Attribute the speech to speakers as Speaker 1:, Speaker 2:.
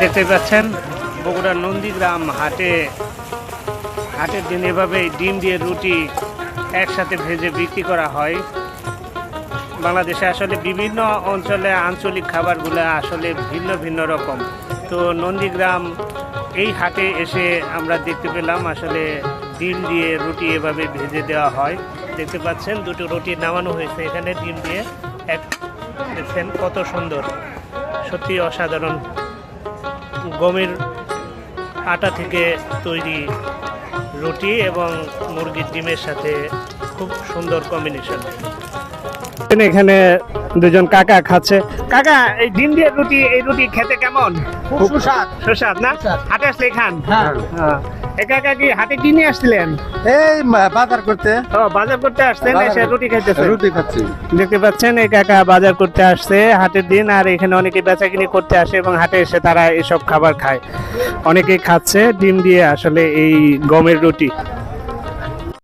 Speaker 1: দেখতে পাচ্ছেন, বগুড়ার নন্দীগ্রাম হাটে, হাটের দিন এভাবে ডিম দিয়ে রুটি একসাথে ভেজে বিক্রি করা হয়। বাংলাদেশে আসলে বিভিন্ন অঞ্চলে আঞ্চলিক খাবারগুলো আসলে ভিন্ন ভিন্ন রকম। তো নন্দীগ্রাম এই হাটে এসে আমরা দেখতে পেলাম, আসলে ডিম দিয়ে রুটি এভাবে ভেজে দেওয়া হয়। দেখতে পাচ্ছেন, দুটো রুটি নামানো হয়েছে এখানে, ডিম দিয়ে এক দেখছেন কত সুন্দর। সত্যি অসাধারণ। গমের আটা থেকে তৈরি রুটি এবং মুরগির ডিমের সাথে খুব সুন্দর কম্বিনেশন। এখানে দুজন কাকা খাচ্ছে। কাকা এই ডিম দিয়ে রুটি এই রুটি খেতে কেমন?
Speaker 2: সুস্বাদ।
Speaker 1: সুস্বাদ না? হাটে আসলে খান?
Speaker 2: হ্যাঁ।
Speaker 1: হ্যাঁ। এ কাকা কি হাটে কি নিয়ে আসছিলেন?
Speaker 2: এই বাজার করতে।
Speaker 1: ও বাজার করতে আসছেন এসে রুটি
Speaker 2: রুটি খাচ্ছি।
Speaker 1: দেখতে পাচ্ছেন এই কাকা বাজার করতে আসছে হাটের দিন আর এখানে অনেকে বেচাকিনি করতে আসে এবং হাটে এসে তারা এসব খাবার খায়। অনেকেই খাচ্ছে ডিম দিয়ে আসলে এই গমের রুটি।